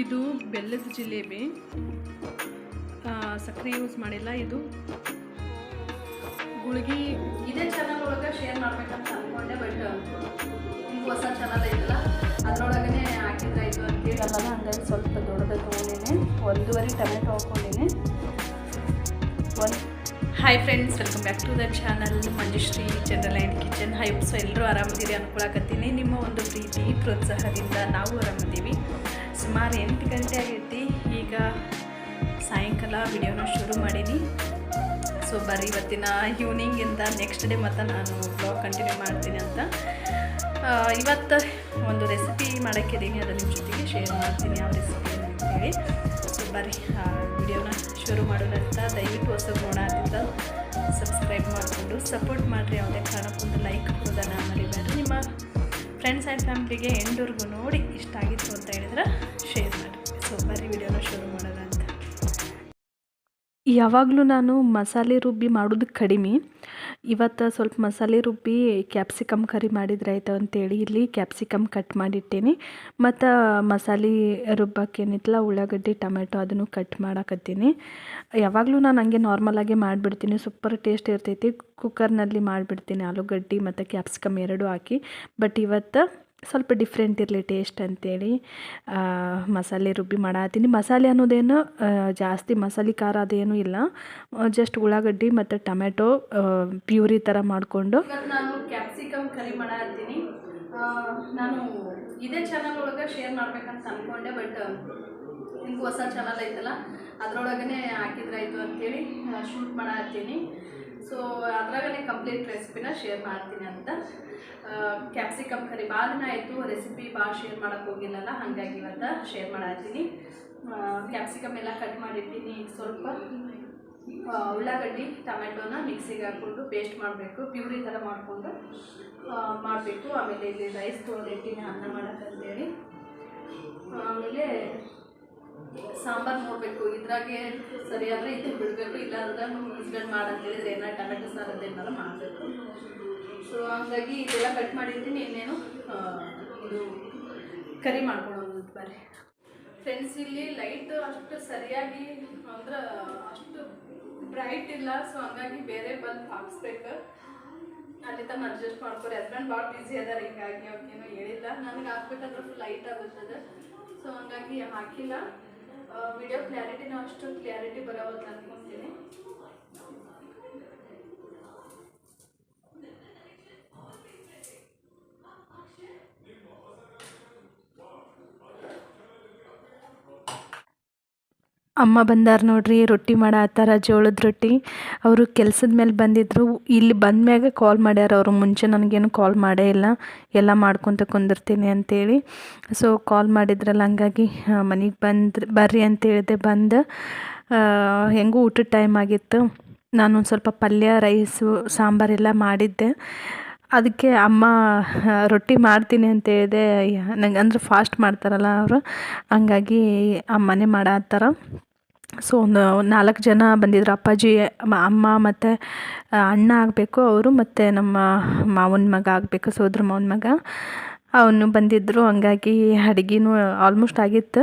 ಇದು ಬೆಲ್ಲದ ಜಿಲೇಬಿ. ಆ, ಸಕ್ಕರೆ ಯೂಸ್ ಮಾಡಿಲ್ಲ ಇದು. ಗುಳಿಗೆ ಇದೇ ಚಾನಲ್ ಒಳಗೆ ಶೇರ್ ಮಾಡ್ಬೇಕಂತ ಅಂದ್ಕೊಂಡೆ ಬಟ್ ನಿಮ್ಗೆ ಹೊಸ ಚಾನಲ್ ಐತಲ್ಲ ಅದರೊಳಗೇ ಹಾಕಿದ್ರಾಯ್ತು ಅಂತೇಳಿ ಅಲ್ಲ ಹಂಗಾಗಿ ಸ್ವಲ್ಪ ದೊಡ್ಡದ ತೊಗೊಂಡಿನಿ. ಒಂದೂವರೆ ಟೊಮೆಟೊ ಹಾಕೊಂಡಿನಿ. ಒಂದು hi friends welcome back to the channel Manjushree general and kitchen hype so ಎಲ್ಲರೂ ಆರಾಮದಿರಿ ಅನ್ಕೊಳಕತ್ತೀನಿ. ನಿಮ್ಮ ಒಂದು ಪ್ರೀತಿ ಪ್ರೋತ್ಸಾಹದಿಂದ ನಾವು ಆರಾಮದೀವಿ. ಸುಮಾರು ಎಂಟು ಗಂಟೆ ಆಗೈತಿ. ಈಗ ಸಾಯಂಕಾಲ ವಿಡಿಯೋನ ಶುರು ಮಾಡೀನಿ. ಸೊ ಬರ್ರಿ, ಇವತ್ತಿನ ಈವ್ನಿಂಗಿಂದ ನೆಕ್ಸ್ಟ್ ಡೇ ಮತ್ತು ನಾನು ಬ್ಲಾಗ್ ಕಂಟಿನ್ಯೂ ಮಾಡ್ತೀನಿ ಅಂತ. ಇವತ್ತು ಒಂದು ರೆಸಿಪಿ ಮಾಡೋಕ್ಕಿದ್ದೀನಿ ಅದು ನಿಮ್ಮ ಜೊತೆಗೆ ಶೇರ್ ಮಾಡ್ತೀನಿ ಯಾವ ರೆಸಿಪಿ ಅಂತೇಳಿ ಸೊ ಬರ್ರಿ ವಿಡಿಯೋನ ಶುರು ಮಾಡೋದಂತ ದಯವಿಟ್ಟು ಹೊಸದು ನೋಡೋದ್ರಿಂದ ಸಬ್ಸ್ಕ್ರೈಬ್ ಮಾಡಿಕೊಂಡು ಸಪೋರ್ಟ್ ಮಾಡಿರಿ. ಯಾವುದೇ ಕಾರಣಕ್ಕೊಂದು ಲೈಕ್ ಕೊಡೋದನ್ನ ಮರಿಬೇಡ್ರಿ. ನಿಮ್ಮ ಫ್ರೆಂಡ್ಸ್ ಆ್ಯಂಡ್ ಫ್ಯಾಮ್ಲಿಗೆ ಎಂಡವ್ರಿಗೂ ನೋಡಿ ಇಷ್ಟ ಆಗಿತ್ತು ಅಂತ ಹೇಳಿದ್ರೆ ಶೇರ್ ಮಾಡಿ. ಸೊ ಬರ್ರಿ ವಿಡಿಯೋನ ಶುರು ಮಾಡೋಣ ಅಂತ. ಯಾವಾಗಲೂ ನಾನು ಮಸಾಲೆ ರುಬ್ಬಿ ಮಾಡೋದು ಕಡಿಮೆ. ಇವತ್ತು ಸ್ವಲ್ಪ ಮಸಾಲೆ ರುಬ್ಬಿ ಕ್ಯಾಪ್ಸಿಕಮ್ ಕರಿ ಮಾಡಿದ್ರೆ ಆಯಿತು ಅಂತೇಳಿ ಇಲ್ಲಿ ಕ್ಯಾಪ್ಸಿಕಮ್ ಕಟ್ ಮಾಡಿಟ್ಟೇನಿ. ಮತ್ತು ಮಸಾಲೆ ರುಬ್ಬಕ್ಕೇನಿತ್ತಲ್ಲ, ಉಳ್ಳಾಗಡ್ಡಿ, ಟೊಮೆಟೊ ಅದನ್ನು ಕಟ್ ಮಾಡಾಕತ್ತೀನಿ. ಯಾವಾಗಲೂ ನಾನು ಹಂಗೆ ನಾರ್ಮಲಾಗೆ ಮಾಡಿಬಿಡ್ತೀನಿ ಸೂಪರ್ ಟೇಸ್ಟ್ ಇರ್ತೈತಿ. ಕುಕ್ಕರ್ನಲ್ಲಿ ಮಾಡಿಬಿಡ್ತೀನಿ ಆಲೂಗಡ್ಡೆ ಮತ್ತು ಕ್ಯಾಪ್ಸಿಕಮ್ ಎರಡೂ ಹಾಕಿ. ಬಟ್ ಇವತ್ತು ಸ್ವಲ್ಪ ಡಿಫ್ರೆಂಟ್ ಇರಲಿ ಟೇಸ್ಟ್ ಅಂತೇಳಿ. ಮಸಾಲೆ ರುಬ್ಬಿ ಮಾಡತ್ತೀನಿ ಮಸಾಲೆ ಅನ್ನೋದೇನು ಜಾಸ್ತಿ ಮಸಾಲೆ ಖಾರ ಅದೇನು ಇಲ್ಲ. ಜಸ್ಟ್ ಉಳ್ಳಾಗಡ್ಡಿ ಮತ್ತು ಟೊಮೆಟೊ ಪ್ಯೂರಿ ಥರ ಮಾಡಿಕೊಂಡು. ನಾನು ಕ್ಯಾಪ್ಸಿಕಮ್ ಕರಿ ಮಾಡತ್ತೀನಿ ನಾನು ಇದೇ ಚಾನಲ್ ಒಳಗೆ ಶೇರ್ ಮಾಡ್ಬೇಕಂತ ಅಂದ್ಕೊಂಡೆ ಬಟ್ ನಿಮ್ಗೆ ಹೊಸ ಚಾನಲ್ ಐತಲ್ಲ, ಅದರೊಳಗನೆ ಹಾಕಿದ್ರಾಯ್ತು ಅಂತೇಳಿ ಶೂಟ್ ಮಾಡತ್ತೀನಿ ಸೊ ಕಂಪ್ಲೀಟ್ ರೆಸಿಪಿನ ಶೇರ್ ಮಾಡ್ತೀನಿ ಅಂತ. ಕ್ಯಾಪ್ಸಿಕಮ್ ಕರಿ ಭಾಳ ದಿನ ಆಯಿತು ರೆಸಿಪಿ ಭಾಳ ಶೇರ್ ಮಾಡೋಕ್ಕೆ ಹೋಗಿಲ್ಲಲ್ಲ, ಹಾಗಾಗಿ ಇವತ್ತು ಶೇರ್ ಮಾಡತ್ತೀನಿ ಕ್ಯಾಪ್ಸಿಕಮ್ ಎಲ್ಲ ಕಟ್ ಮಾಡಿರ್ತೀನಿ ಸ್ವಲ್ಪ. ಉಳ್ಳಾಗಡ್ಡಿ ಟೊಮೆಟೊನ ಮಿಕ್ಸಿಗೆ ಹಾಕ್ಕೊಂಡು ಪೇಸ್ಟ್ ಮಾಡಬೇಕು. ಪ್ಯೂರಿ ಥರ ಮಾಡಿಕೊಂಡು ಮಾಡಬೇಕು. ಆಮೇಲೆ ಇಲ್ಲಿ ರೈಸ್ ತೊಗೊಂಡಿರ್ತೀನಿ ಅನ್ನ ಮಾಡೋಕ್ಕಂತೇಳಿ ಆಮೇಲೆ ಸಾಂಬಾರು ನೋಡಬೇಕು. ಇದ್ರಾಗೆ ಸರಿಯಾದರೆ ಇದನ್ನ ಬಿಡಬೇಕು. ಇಲ್ಲ ಅಂದ್ರೆ ಮಾಡಂತ ಹೇಳಿದ್ರೆ ಏನಾರು ಟೊಮೆಟೊ ಅಂತ ಏನಾರ ಮಾಡಬೇಕು. ಸೊ ಹಂಗಾಗಿ ಇದೆಲ್ಲ ಕಟ್ ಮಾಡಿರ್ತೀನಿ. ಇನ್ನೇನು ಇದು ಕರಿ ಮಾಡ್ಕೊಳ್ಳೋದು ಬರ್ರಿ ಫ್ರೆಂಡ್ಸ್ ಇಲ್ಲಿ ಲೈಟ್ ಅಷ್ಟು ಸರಿಯಾಗಿ ಅಂದ್ರೆ ಅಷ್ಟು ಬ್ರೈಟ್ ಇಲ್ಲ. ಸೊ ಹಂಗಾಗಿ ಬೇರೆ ಬಲ್ಬ್ ಹಾಕ್ಸ್ಬೇಕು. ಅಲ್ಲಿ ತಮ್ಮ ಅಡ್ಜಸ್ಟ್ ಮಾಡ್ಕೊರಿ. ಹಸ್ಬೆಂಡ್ ಭಾಳ ಬ್ಯುಸಿ ಅದಾರ, ಹಿಂಗಾಗಿ ಅವ್ರಿಗೇನು ಹೇಳಿಲ್ಲ. ನನಗೆ ಹಾಕ್ಬೇಕಂದ್ರೆ ಫುಲ್ ಲೈಟ್ ಆಗುತ್ತದೆ. ಸೊ ಹಂಗಾಗಿ ಹಾಕಿಲ್ಲ. व्हिडिओ क्लॅरिटी नसतो क्लॅरिटी बरोबर लागते ಅಮ್ಮ ಬಂದಾರ ನೋಡ್ರಿ, ರೊಟ್ಟಿ ಮಾಡತ್ತಾರ ಜೋಳದ ರೊಟ್ಟಿ. ಅವರು ಕೆಲ್ಸದ ಮೇಲೆ ಬಂದಿದ್ರು. ಇಲ್ಲಿ ಬಂದ ಮ್ಯಾಗ ಕಾಲ್ ಮಾಡ್ಯಾರ ಅವರು. ಮುಂಚೆ ನನಗೇನು ಕಾಲ್ ಮಾಡೇ ಇಲ್ಲ. ಎಲ್ಲ ಮಾಡ್ಕೊತ ಕುಂದಿರ್ತೀನಿ ಅಂತೇಳಿ. ಸೊ ಕಾಲ್ ಮಾಡಿದ್ರಲ್ಲ, ಹಂಗಾಗಿ ಮನೆಗೆ ಬಂದ್ರೆ ಬರ್ರಿ ಅಂತ ಹೇಳಿದೆ ಬಂದು ಹೆಂಗೂ ಊಟದ ಟೈಮ್ ಆಗಿತ್ತು. ನಾನು ಒಂದು ಸ್ವಲ್ಪ ಪಲ್ಯ ರೈಸು ಸಾಂಬಾರೆಲ್ಲ ಮಾಡಿದ್ದೆ. ಅದಕ್ಕೆ ಅಮ್ಮ ರೊಟ್ಟಿ ಮಾಡ್ತೀನಿ ಅಂತ ಹೇಳಿದೆ ನಂಗೆ ಅಂದ್ರೆ ಫಾಸ್ಟ್ ಮಾಡ್ತಾರಲ್ಲ ಅವರು. ಹಂಗಾಗಿ, ಅಮ್ಮನೇ ಮಾಡತ್ತಾರ ಸೊ ಒಂದು ನಾಲ್ಕು ಜನ ಬಂದಿದ್ರು. ಅಪ್ಪಾಜಿ ಅಮ್ಮ ಮತ್ತು ಅಣ್ಣ ಆಗಬೇಕು, ಅವರು ಮತ್ತು ನಮ್ಮ ಮಾವನ ಮಗ ಆಗಬೇಕು, ಸೋದ್ರ ಮಾವನ ಮಗ. ಅವನು ಬಂದಿದ್ದರು ಹಂಗಾಗಿ ಅಡುಗೆನೂ ಆಲ್ಮೋಸ್ಟ್ ಆಗಿತ್ತು.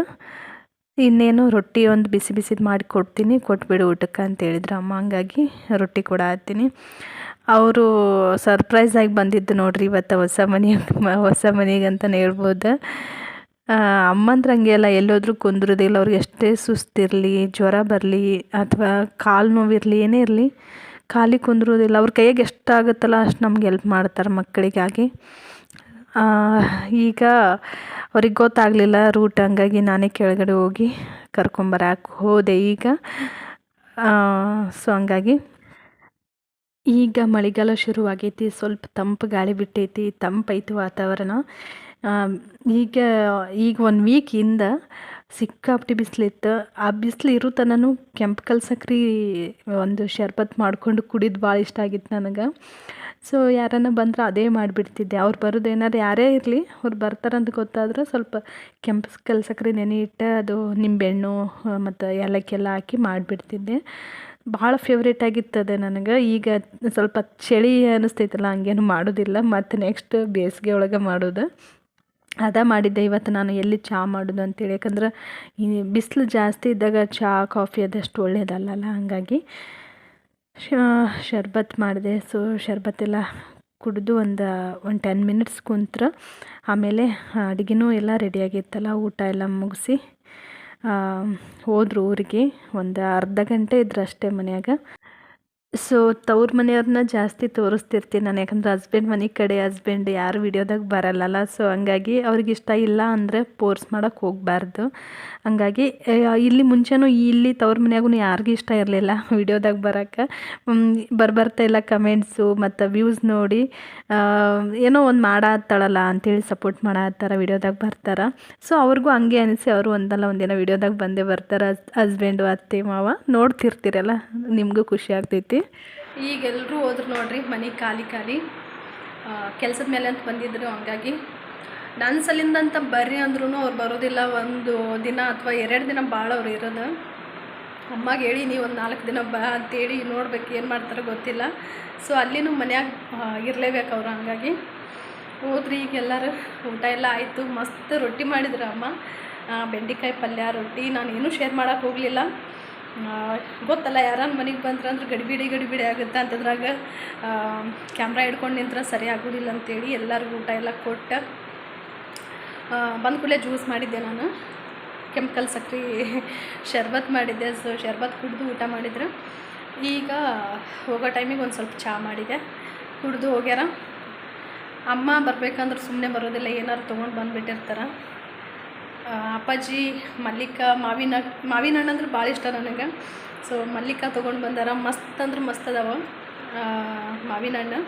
ಇನ್ನೇನು ರೊಟ್ಟಿ ಒಂದು ಬಿಸಿ ಬಿಸಿದು ಮಾಡಿ ಕೊಡ್ತೀನಿ. ಕೊಟ್ಬಿಡು ಊಟಕ್ಕೆ ಅಂತ ಹೇಳಿದ್ರು ಅಮ್ಮ. ಹಂಗಾಗಿ ರೊಟ್ಟಿ ಕೂಡ ಹತ್ತೀನಿ ಅವರು ಸರ್ಪ್ರೈಸಾಗಿ ಬಂದಿದ್ದು ನೋಡ್ರಿ. ಇವತ್ತು ಹೊಸ ಮನೆಗೆ ಹೊಸ ಮನೆಗೆ ಅಂತಲೇ ಹೇಳ್ಬೋದು. ಅಮ್ಮಂದ್ರೆ ಹಂಗೆ ಎಲ್ಲ ಎಲ್ಲೋದ್ರೂ ಕುಂದ್ರೋದಿಲ್ಲ ಅವ್ರಿಗೆ ಎಷ್ಟೇ ಸುಸ್ತಿರಲಿ, ಜ್ವರ ಬರಲಿ ಅಥವಾ ಕಾಲು ನೋವಿರಲಿ, ಏನೇ ಇರಲಿ, ಖಾಲಿ ಕುಂದ್ರೋದಿಲ್ಲ. ಅವ್ರ ಕೈಯಾಗೆ ಎಷ್ಟಾಗುತ್ತಲ್ಲ, ಅಷ್ಟು ನಮ್ಗೆ ಎಲ್ಪ್ ಮಾಡ್ತಾರೆ ಮಕ್ಕಳಿಗಾಗಿ ಈಗ ಅವ್ರಿಗೆ ಗೊತ್ತಾಗಲಿಲ್ಲ ರೂಟ್ ಹಂಗಾಗಿ ನಾನೇ ಕೆಳಗಡೆ ಹೋಗಿ ಕರ್ಕೊಂಬರಕ್ಕೆ ಹೋದೆ ಈಗ. ಸೊ ಹಂಗಾಗಿ ಈಗ ಮಳೆಗಾಲ ಶುರುವಾಗೈತಿ, ಸ್ವಲ್ಪ ತಂಪು ಗಾಳಿ ಬಿಟ್ಟೈತಿ ತಂಪೈತಿ ವಾತಾವರಣ. ಈಗ ಈಗ ಒಂದು ವೀಕಿಂದ ಸಿಕ್ಕಾಪಟ್ಟೆ ಬಿಸಿಲಿತ್ತು. ಆ ಬಿಸಿಲು ಇರೋ ತನೂ ಕೆಂಪು ಕಲ್ ಸಕ್ರೆ ಒಂದು ಶರ್ಬತ್ ಮಾಡ್ಕೊಂಡು ಕುಡಿದು ಭಾಳ ಇಷ್ಟ ಆಗಿತ್ತು ನನಗೆ. ಸೊ ಯಾರನ್ನ ಬಂದ್ರೆ ಅದೇ ಮಾಡಿಬಿಡ್ತಿದ್ದೆ. ಅವ್ರು ಬರೋದು ಏನಾರು ಯಾರೇ ಇರಲಿ, ಅವ್ರು ಬರ್ತಾರಂತ ಗೊತ್ತಾದ್ರೆ ಸ್ವಲ್ಪ ಕೆಂಪು ಕಲ್ ಸಕ್ರೆ ನೆನೆ ಇಟ್ಟು ಅದು ನಿಂಬೆಹಣ್ಣು ಮತ್ತು ಏಲಕ್ಕೆಲ್ಲ ಹಾಕಿ ಮಾಡಿಬಿಡ್ತಿದ್ದೆ. ಭಾಳ ಫೇವ್ರೇಟ್ ಆಗಿತ್ತದೆ ನನಗೆ. ಈಗ ಸ್ವಲ್ಪ ಚಳಿ ಅನ್ನಿಸ್ತೈತಲ್ಲ ಹಂಗೇನು ಮಾಡೋದಿಲ್ಲ. ಮತ್ತು ನೆಕ್ಸ್ಟ್ ಬೇಸಿಗೆ ಒಳಗೆ ಮಾಡೋದು. ಅದ ಮಾಡಿದ್ದೆ. ಇವತ್ತು ನಾನು ಎಲ್ಲಿ ಚಹಾ ಮಾಡೋದು ಅಂತೇಳಿ. ಯಾಕಂದ್ರೆ ಈ ಬಿಸಿಲು ಜಾಸ್ತಿ ಇದ್ದಾಗ ಚಹಾ ಕಾಫಿ ಅದಷ್ಟು ಒಳ್ಳೆಯದಲ್ಲಲ್ಲ ಹಾಗಾಗಿ ಶರ್ಬತ್ ಮಾಡಿದೆ. ಸೊ ಶರ್ಬತ್ತೆಲ್ಲ ಕುಡಿದು ಒಂದು ಒಂದು ಟೆನ್ ಮಿನಿಟ್ಸ್ ಕುಂತ್ರೆ ಆಮೇಲೆ ಅಡುಗೆನೂ ಎಲ್ಲ ರೆಡಿಯಾಗಿತ್ತಲ್ಲ ಊಟ ಎಲ್ಲ ಮುಗಿಸಿ ಹೋದ್ರು ಊರಿಗೆ. ಒಂದು ಅರ್ಧ ಗಂಟೆ ಇದ್ರಷ್ಟೇ ಮನ್ಯಾಗ. ಸೊ ತವ್ರ ಮನೆಯವ್ರನ್ನ ಜಾಸ್ತಿ ತೋರಿಸ್ತಿರ್ತೀನಿ ನಾನು. ಯಾಕಂದ್ರೆ ಹಸ್ಬೆಂಡ್ ಮನೆ ಕಡೆ ಹಸ್ಬೆಂಡ್ ಯಾರು ವಿಡಿಯೋದಾಗ ಬರಲ್ಲಲ್ಲ. ಸೊ ಹಂಗಾಗಿ ಅವ್ರಿಗೆ ಇಷ್ಟ ಇಲ್ಲ ಅಂದರೆ ಪೋರ್ಸ್ ಮಾಡೋಕ್ಕೆ ಹೋಗಬಾರ್ದು. ಹಂಗಾಗಿ ಇಲ್ಲಿ ಮುಂಚೆನೂ ಇಲ್ಲಿ ತವ್ರ ಮನೆಯಾಗೂ ಯಾರಿಗೂ ಇಷ್ಟ ಇರಲಿಲ್ಲ ವಿಡಿಯೋದಾಗ ಬರೋಕ್ಕೆ ಬರ್ಬರ್ತಾ ಇಲ್ಲ ಕಮೆಂಟ್ಸು ಮತ್ತು ವ್ಯೂಸ್ ನೋಡಿ. ಏನೋ ಒಂದು ಮಾಡತ್ತಾಳಲ್ಲ ಅಂತೇಳಿ ಸಪೋರ್ಟ್ ಮಾಡತ್ತಾರ ವಿಡಿಯೋದಾಗ ಬರ್ತಾರೆ. ಸೊ ಅವ್ರಿಗೂ ಹಂಗೆ ಅನಿಸಿ ಅವರು ಒಂದಲ್ಲ ಒಂದಿನ ವಿಡಿಯೋದಾಗ ಬಂದೇ ಬರ್ತಾರೆ. ಹಸ್ಬೆಂಡು ಅತ್ತೆ, ಮಾವ ನೋಡ್ತಿರ್ತೀರಲ್ಲ, ನಿಮಗೂ ಖುಷಿ ಆಗ್ತೈತಿ. ಈಗ ಎಲ್ಲರೂ ಹೋದ್ರು ನೋಡ್ರಿ, ಮನೆ ಖಾಲಿ ಖಾಲಿ. ಕೆಲಸದ ಮೇಲೆ ಅಂತ ಬಂದಿದ್ರು, ಹಂಗಾಗಿ. ನನ್ನ ಸಲಿಂದ ಅಂತ ಬರ್ರಿ ಅಂದ್ರೂ ಅವ್ರು ಬರೋದಿಲ್ಲ, ಒಂದು ದಿನ ಅಥವಾ ಎರಡು ದಿನ ಭಾಳ ಅವ್ರು ಇರೋದು. ಅಮ್ಮಗೆ ಹೇಳಿ, ನೀವು ಒಂದು ನಾಲ್ಕು ದಿನ ಬಾ ಅಂತೇಳಿ ನೋಡ್ಬೇಕು, ಏನು ಮಾಡ್ತಾರೆ ಗೊತ್ತಿಲ್ಲ. ಸೊ ಅಲ್ಲಿನೂ ಮನ್ಯಾಗ ಇರಲೇಬೇಕು ಅವ್ರು, ಹಂಗಾಗಿ. ಹೋದ್ರಿ ಈಗ ಎಲ್ಲರೂ, ಊಟ ಎಲ್ಲ ಆಯಿತು, ಮಸ್ತ್ ರೊಟ್ಟಿ ಮಾಡಿದ್ರು ಅಮ್ಮ. ಬೆಂಡೆಕಾಯಿ ಪಲ್ಯ, ರೊಟ್ಟಿ, ನಾನು ಏನೂ ಶೇರ್ ಮಾಡೋಕ್ಕೆ ಹೋಗಲಿಲ್ಲ. ಗೊತ್ತಲ್ಲ ಯಾರನ್ನ ಮನೆಗೆ ಬಂದ್ರೆ ಅಂದ್ರೆ ಗಡಿಬಿಡಿ ಗಡಿಬಿಡಿ ಆಗುತ್ತೆ ಅಂತದ್ರಾಗ ಕ್ಯಾಮ್ರಾ ಹಿಡ್ಕೊಂಡು ನಿಂತ್ರೆ ಸರಿ ಆಗೋದಿಲ್ಲ ಅಂತೇಳಿ ಎಲ್ಲರಿಗೂ ಊಟ ಎಲ್ಲ ಕೊಟ್ಟು ಬಂದ ಕೂಡಲೇ ಜ್ಯೂಸ್ ಮಾಡಿದ್ದೆ ನಾನು. ಕೆಮಿಕಲ್ ಸಕ್ಕರೆ ಶರ್ಬತ್ ಮಾಡಿದ್ದೆ, ಸೊ, ಶರ್ಬತ್ ಕುಡಿದು ಊಟ ಮಾಡಿದ್ರು. ಈಗ ಹೋಗೋ ಟೈಮಿಗೆ ಒಂದು ಸ್ವಲ್ಪ ಚಹಾ ಮಾಡಿದೆ. ಕುಡಿದು ಹೋಗ್ಯಾರ. ಅಮ್ಮ ಬರ್ಬೇಕಂದ್ರೆ ಸುಮ್ಮನೆ ಬರೋದಿಲ್ಲ, ಏನಾರು ತೊಗೊಂಡು ಬಂದುಬಿಟ್ಟಿರ್ತಾರೆ. ಅಪ್ಪಾಜಿ, ಮಲ್ಲಿಕ, ಮಾವಿನ ಮಾವಿನ ಹಣ್ಣು ಅಂದ್ರೆ ಭಾಳ ಇಷ್ಟ ನನಗೆ. ಸೊ ಮಲ್ಲಿಕ ತೊಗೊಂಡು ಬಂದಾರ. ಮಸ್ತ್ ಅಂದ್ರೆ ಮಸ್ತ್ ಅದಾವ ಮಾವಿನ ಹಣ್ಣು.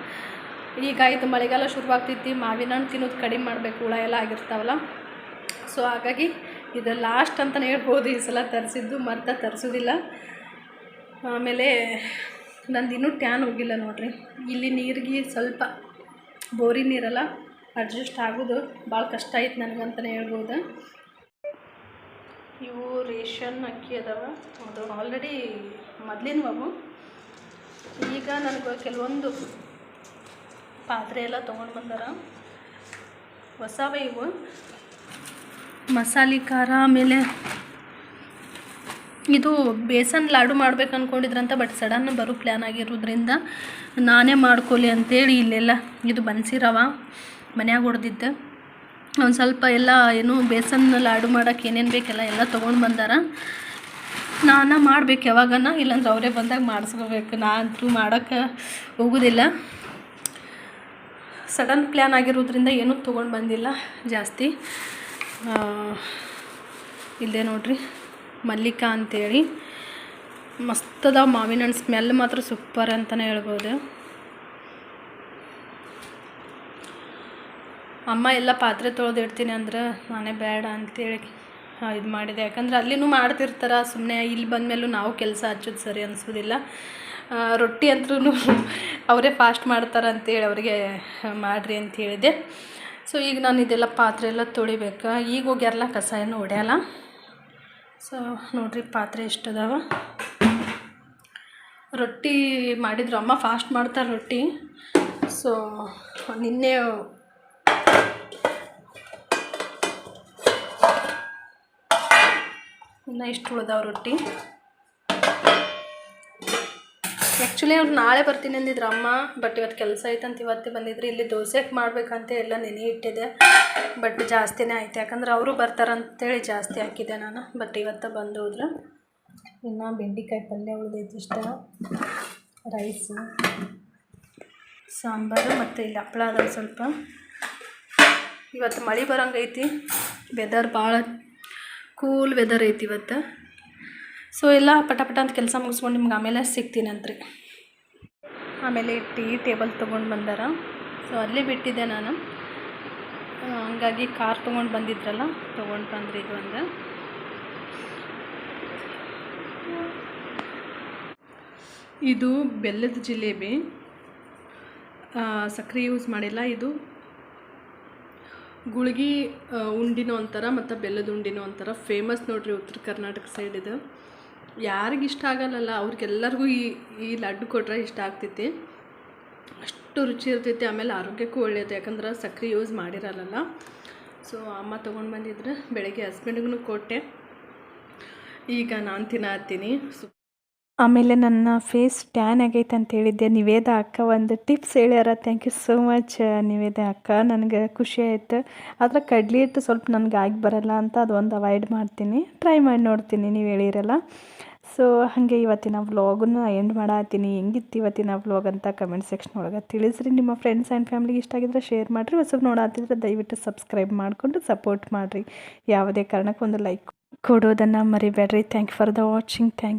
ಈಗ ಆಯಿತು ಮಳೆಗಾಲ ಶುರುವಾಗ್ತೈತಿ ಮಾವಿನ ಹಣ್ಣು ತಿನ್ನೋದು ಕಡಿಮೆ ಮಾಡಬೇಕು, ಹುಳ ಎಲ್ಲ ಆಗಿರ್ತಾವಲ್ಲ. ಸೊ ಹಾಗಾಗಿ ಇದು ಲಾಸ್ಟ್ ಅಂತಲೇ ಹೇಳ್ಬೋದು. ಈ ಸಲ ತರಿಸಿದ್ದು ಮತ್ತೆ ತರಿಸೋದಿಲ್ಲ. ಆಮೇಲೆ ನಂದು ಇನ್ನೂ ಟ್ಯಾನ್ ಹೋಗಿಲ್ಲ ನೋಡಿರಿ. ಇಲ್ಲಿ ನೀರಿಗೆ ಸ್ವಲ್ಪ ಬೋರಿ ನೀರಲ್ಲ, ಅಡ್ಜಸ್ಟ್ ಆಗೋದು. ಭಾಳ ಕಷ್ಟ ಆಯ್ತು ನನಗಂತಲೇ ಹೇಳ್ಬೋದು. ಇವು ರೇಷನ್ ಅಕ್ಕಿ ಅದಾವ. ಅದು ಆಲ್ರೆಡಿ ಮೊದಲಿನವು ಈಗ ನನಗೆ ಕೆಲವೊಂದು ಪಾತ್ರೆ ಎಲ್ಲ ತೊಗೊಂಡು ಬಂದಾರ. ಹೊಸವೇ ಇವು. ಮಸಾಲೆ ಖಾರ ಆಮೇಲೆ ಇದು ಬೇಸನ್ ಲಾಡು ಮಾಡ್ಬೇಕು ಅಂದ್ಕೊಂಡಿದ್ರಂತ ಬಟ್ ಸಡನ್ ಬರೋ ಪ್ಲ್ಯಾನ್ ಆಗಿರೋದ್ರಿಂದ ನಾನೇ ಮಾಡ್ಕೊಳ್ಳಿ ಅಂತೇಳಿ ಇಲ್ಲೆಲ್ಲ ಇದು ಬನ್ಸಿರವ ಮನ್ಯಾಗ ಹೊಡೆದಿದ್ದೆ. ಒಂದು ಸ್ವಲ್ಪ ಎಲ್ಲ ಏನು ಬೇಸನ್ ಲಾಡು ಮಾಡೋಕ್ಕೆ ಏನೇನು ಬೇಕೆಲ್ಲ ಎಲ್ಲ ತೊಗೊಂಡು ಬಂದಾರ. ನಾನು ಮಾಡ್ಬೇಕು ಯಾವಾಗನ, ಇಲ್ಲಾಂದ್ರೆ ಅವರೇ ಬಂದಾಗ ಮಾಡಿಸ್ಕೋಬೇಕು. ನಾ ಅಂತೂ ಮಾಡೋಕ್ಕೆ ಹೋಗೋದಿಲ್ಲ. ಸಡನ್ ಪ್ಲ್ಯಾನ್ ಆಗಿರೋದ್ರಿಂದ ಏನೂ ತೊಗೊಂಡು ಬಂದಿಲ್ಲ ಜಾಸ್ತಿ. ಇಲ್ಲದೆ ನೋಡ್ರಿ. ಮಲ್ಲಿಕಾ ಅಂತೇಳಿ. ಮಸ್ತದ ಮಾವಿನ ಹಣ್ಣು ಸ್ಮೆಲ್ ಮಾತ್ರ ಸೂಪರ್ ಅಂತಲೇ ಹೇಳ್ಬೋದು. ಅಮ್ಮ ಎಲ್ಲ ಪಾತ್ರೆ ತೊಳೆದು ಇಡ್ತೀನಿ ಅಂದ್ರೆ ನಾನೇ ಬೇಡ ಅಂತೇಳಿ ಇದು ಮಾಡಿದೆ. ಯಾಕಂದ್ರೆ ಅಲ್ಲಿನೂ ಮಾಡ್ತಿರ್ತಾರೆ ಸುಮ್ಮನೆ ಇಲ್ಲಿ ಬಂದಮೇಲೂ ನಾವು ಕೆಲಸ ಹಚ್ಚೋದು ಸರಿ ಅನಿಸೋದಿಲ್ಲ. ರೊಟ್ಟಿ ಅಂತೂ ಅವರೇ ಫಾಸ್ಟ್ ಮಾಡ್ತಾರೆ ಅಂತೇಳಿ ಅವರಿಗೆ ಮಾಡಿರಿ ಅಂತ ಹೇಳಿದೆ ಸೊ ಈಗ ನಾನು ಇದೆಲ್ಲ ಪಾತ್ರೆ ಎಲ್ಲ ತೊಳಿಬೇಕು. ಈಗ ಹೋಗ್ಯಾರಲ್ಲ ಕಸ ಏನು ಹೊಡೆಯಲ್ಲ ಸೊ ನೋಡಿರಿ ಪಾತ್ರೆ ಎಷ್ಟದಾವ. ರೊಟ್ಟಿ ಮಾಡಿದ್ರು ಅಮ್ಮ ಫಾಸ್ಟ್ ಮಾಡ್ತಾರೆ ರೊಟ್ಟಿ. ಸೊ ನಿನ್ನೆ ಇನ್ನು ಇಷ್ಟು ಉಳ್ದಾವ ರೊಟ್ಟಿ. ಆ್ಯಕ್ಚುಲಿ ಅವ್ರು ನಾಳೆ ಬರ್ತೀನಿ ಅಂದಿದ್ರು ಅಮ್ಮ ಬಟ್ ಇವತ್ತು ಕೆಲಸ ಐತಂತ ಇವತ್ತೇ ಬಂದಿದ್ರು. ಇಲ್ಲಿ ದೋಸೆಗೆ ಮಾಡಬೇಕಂತ ಎಲ್ಲ ನೆನೆ ಇಟ್ಟಿದೆ. ಬಟ್ ಜಾಸ್ತಿನೇ ಆಯ್ತು. ಯಾಕಂದ್ರೆ ಅವರು ಬರ್ತಾರಂತೇಳಿ ಜಾಸ್ತಿ ಹಾಕಿದೆ ನಾನು. ಬಟ್ ಇವತ್ತು ಬಂದು ಹೋದ್ರೆ. ಇನ್ನು ಬೆಂಡೆಕಾಯಿ ಪಲ್ಯ ಉಳಿದೈತಿ ಇಷ್ಟ. ರೈಸು ಸಾಂಬಾರು ಮತ್ತು ಇಲ್ಲಿ ಹಪ್ಪಳ ಅದ ಸ್ವಲ್ಪ. ಇವತ್ತು ಮಳೆ ಬರೋಂಗೈತಿ. ವೆದರ್ ಭಾಳ ಕೂಲ್ ವೆದರ್ ಐತಿ ಇವತ್ತು. ಸೊ ಎಲ್ಲ ಪಟ ಪಟ ಅಂತ ಕೆಲಸ ಮುಗಿಸ್ಕೊಂಡು ನಿಮ್ಗೆ ಆಮೇಲೆ ಸಿಗ್ತೀನಿ ಅಂತ್ರಿ. ಆಮೇಲೆ ಟೀ ಟೇಬಲ್ ತೊಗೊಂಡು ಬಂದಾರ. ಸೊ ಅಲ್ಲೇ ಬಿಟ್ಟಿದ್ದೆ ನಾನು. ಹಂಗಾಗಿ ಕಾರ್ ತೊಗೊಂಡು ಬಂದಿದ್ರಲ್ಲ, ತೊಗೊಂಡು ಬಂದ್ರಿ ಇದು ಒಂದು ಇದು ಬೆಲ್ಲದ ಜಿಲೇಬಿ. ಸಕ್ಕರೆ ಯೂಸ್ ಮಾಡಿಲ್ಲ, ಇದು ಗುಳ್ಗಿ ಉಂಡಿನೋ ಅಂತಾರ ಮತ್ತು ಬೆಲ್ಲದ ಉಂಡಿನೋ ಅಂತಾರ ಫೇಮಸ್ ನೋಡ್ರಿ ಉತ್ತರ ಕರ್ನಾಟಕ ಸೈಡ್ ಇದು. ಯಾರಿಗೆ ಇಷ್ಟ ಆಗಲ್ಲಲ್ಲ, ಅವ್ರಿಗೆಲ್ಲರಿಗೂ ಈ ಈ ಲಡ್ಡು ಕೊಟ್ರೆ ಇಷ್ಟ ಆಗ್ತೈತಿ. ಅಷ್ಟು ರುಚಿ ಇರ್ತೈತಿ, ಆಮೇಲೆ ಆರೋಗ್ಯಕ್ಕೂ ಒಳ್ಳೆಯದು ಯಾಕಂದ್ರೆ ಸಕ್ಕರೆ ಯೂಸ್ ಮಾಡಿರಲ್ಲ ಸೊ ಅಮ್ಮ ತೊಗೊಂಡು ಬಂದಿದ್ರೆ, ಬೆಳಗ್ಗೆ ಹಸ್ಬೆಂಡ್ಗೂ ಕೊಟ್ಟೆ. ಈಗ ನಾನು ತಿನ್ನತ್ತೀನಿ ಆಮೇಲೆ ನನ್ನ ಫೇಸ್ ಟ್ಯಾನ್ ಆಗೈತೆ ಅಂತ ಹೇಳಿದ್ದೆ. ನಿವೇದ ಅಕ್ಕ ಒಂದು ಟಿಪ್ಸ್ ಹೇಳ್ಯಾರ. Thank you so much Niveda ಅಕ್ಕ. ನನಗೆ ಖುಷಿ ಆಯ್ತು. ಆದರೆ ಕಡ್ಲಿ ಹಿಟ್ಟು ಸ್ವಲ್ಪ ನನಗೆ ಆಗಿ ಬರಲ್ಲ ಅಂತ ಅದೊಂದು ಅವಾಯ್ಡ್ ಮಾಡ್ತೀನಿ. ಟ್ರೈ ಮಾಡಿ ನೋಡ್ತೀನಿ ನೀವು ಹೇಳಿರಲ್ಲ. ಸೊ ಹಾಗೆ ಇವತ್ತಿನ ವ್ಲಾಗನ್ನ ಎಂಡ್ ಮಾಡತ್ತೀನಿ ಹೆಂಗಿತ್ತು ಇವತ್ತಿನ ವ್ಲಾಗ್ ಅಂತ ಕಮೆಂಟ್ ಸೆಕ್ಷನ್ ಒಳಗೆ ತಿಳಿಸ್ರಿ. ನಿಮ್ಮ ಫ್ರೆಂಡ್ಸ್ ಆ್ಯಂಡ್ ಫ್ಯಾಮಿಲಿಗೆ ಇಷ್ಟ ಆಗಿದ್ರೆ ಶೇರ್ ಮಾಡಿರಿ. ಹೊಸಬ್ ನೋಡತ್ತಿದ್ರೆ ದಯವಿಟ್ಟು ಸಬ್ಸ್ಕ್ರೈಬ್ ಮಾಡಿಕೊಂಡು ಸಪೋರ್ಟ್ ಮಾಡಿರಿ. ಯಾವುದೇ ಕಾರಣಕ್ಕೆ ಒಂದು ಲೈಕ್ ಕೊಡೋದನ್ನು ಮರಿಬೇಡ್ರಿ. Thank you for the watching thank you